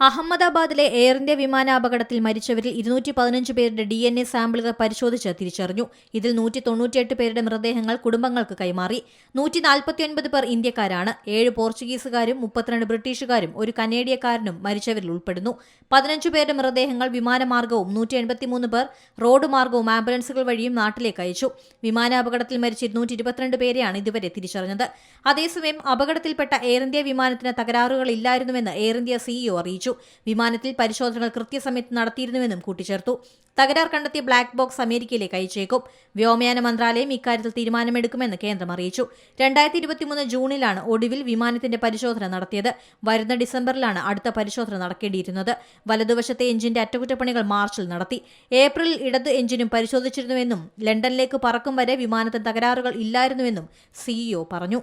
അഹമ്മദാബാദിലെ air India വിമാനാപകടത്തിൽ മരിച്ചവരിൽ ഇരുന്നൂറ്റി പതിനഞ്ച് പേരുടെ ഡി എൻ എ സാമ്പിളുകൾ പരിശോധിച്ച് തിരിച്ചറിഞ്ഞു. ഇതിൽ നൂറ്റി തൊണ്ണൂറ്റിയെട്ട് പേരുടെ മൃതദേഹങ്ങൾ കുടുംബങ്ങൾക്ക് കൈമാറി. നൂറ്റി നാൽപ്പത്തിയൊൻപത് പേർ ഇന്ത്യക്കാരാണ്. ഏഴ് പോർച്ചുഗീസുകാരും മുപ്പത്തിരണ്ട് ബ്രിട്ടീഷുകാരും ഒരു കനേഡിയക്കാരനും മരിച്ചവരിൽ ഉൾപ്പെടുന്നു. പതിനഞ്ച് പേരുടെ മൃതദേഹങ്ങൾ വിമാനമാർഗവും നൂറ്റി എൺപത്തിമൂന്ന് പേർ റോഡ് മാർഗവും ആംബുലൻസുകൾ വഴിയും നാട്ടിലേക്ക് അയച്ചു. വിമാനാപകടത്തിൽ മരിച്ച ഇരുന്നൂറ്റി ഇരുപത്തിരണ്ട് പേരെയാണ് ഇതുവരെ തിരിച്ചറിഞ്ഞത്. അതേസമയം അപകടത്തിൽപ്പെട്ട എയർ ഇന്ത്യ വിമാനത്തിന് തകരാറുകളില്ലായിരുന്നുവെന്ന് എയർ ഇന്ത്യ സിഇഒ അറിയിച്ചു. വിമാനത്തിൽ പരിശോധനകൾ കൃത്യസമയത്ത് നടത്തിയിരുന്നുവെന്നും കൂട്ടിച്ചേർത്തു. തകരാർ കണ്ടെത്തിയ ബ്ലാക്ക് ബോക്സ് അമേരിക്കയിലേക്ക് അയച്ചേക്കും. വ്യോമയാന മന്ത്രാലയം ഇക്കാര്യത്തിൽ തീരുമാനമെടുക്കുമെന്ന് കേന്ദ്രം അറിയിച്ചു. രണ്ടായിരത്തി ഇരുപത്തിമൂന്ന് ജൂണിലാണ് ഒടുവിൽ വിമാനത്തിന്റെ പരിശോധന നടത്തിയത്. വരുന്ന ഡിസംബറിലാണ് അടുത്ത പരിശോധന നടക്കേണ്ടിയിരുന്നത്. വലതുവശത്തെ എഞ്ചിന്റെ അറ്റകുറ്റപ്പണികൾ മാർച്ചിൽ നടത്തി. ഏപ്രിലിൽ ഇടത് എഞ്ചിനും പരിശോധിച്ചിരുന്നുവെന്നും ലണ്ടനിലേക്ക് പറക്കും വരെ വിമാനത്തിന് തകരാറുകൾ ഇല്ലായിരുന്നുവെന്നും സിഇഒ പറഞ്ഞു.